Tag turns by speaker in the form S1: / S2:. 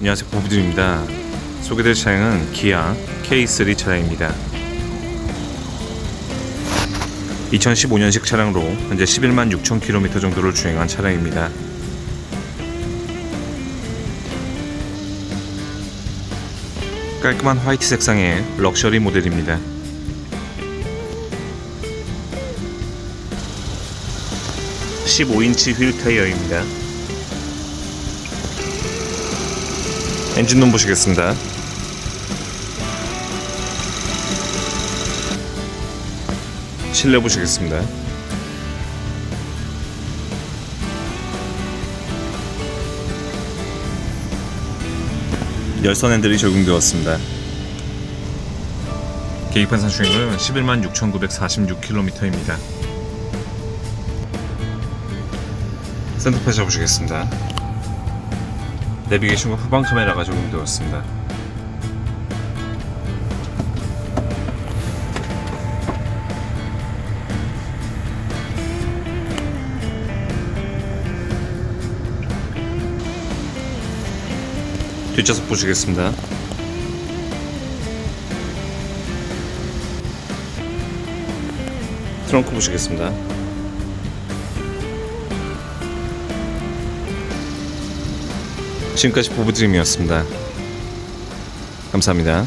S1: 안녕하세요. 보부드입니다. 소개될 차량은 기아 K3 차량입니다. 2015년식 차량으로 현재 11만 6천 킬로미터 정도를 주행한 차량입니다. 깔끔한 화이트 색상의 럭셔리 모델입니다. 15인치 휠 타이어입니다 엔진룸 보시겠습니다. 실내 보시겠습니다. 열선 핸들이 적용되었습니다. 계기판 산출행은 11만 6,946km입니다. 센터페 잡으시겠습니다. 내비게이션과 후방 카메라가 적용되었습니다. 뒷좌석 보시겠습니다. 트렁크 보시겠습니다. 지금까지 보부드림이었습니다. 감사합니다.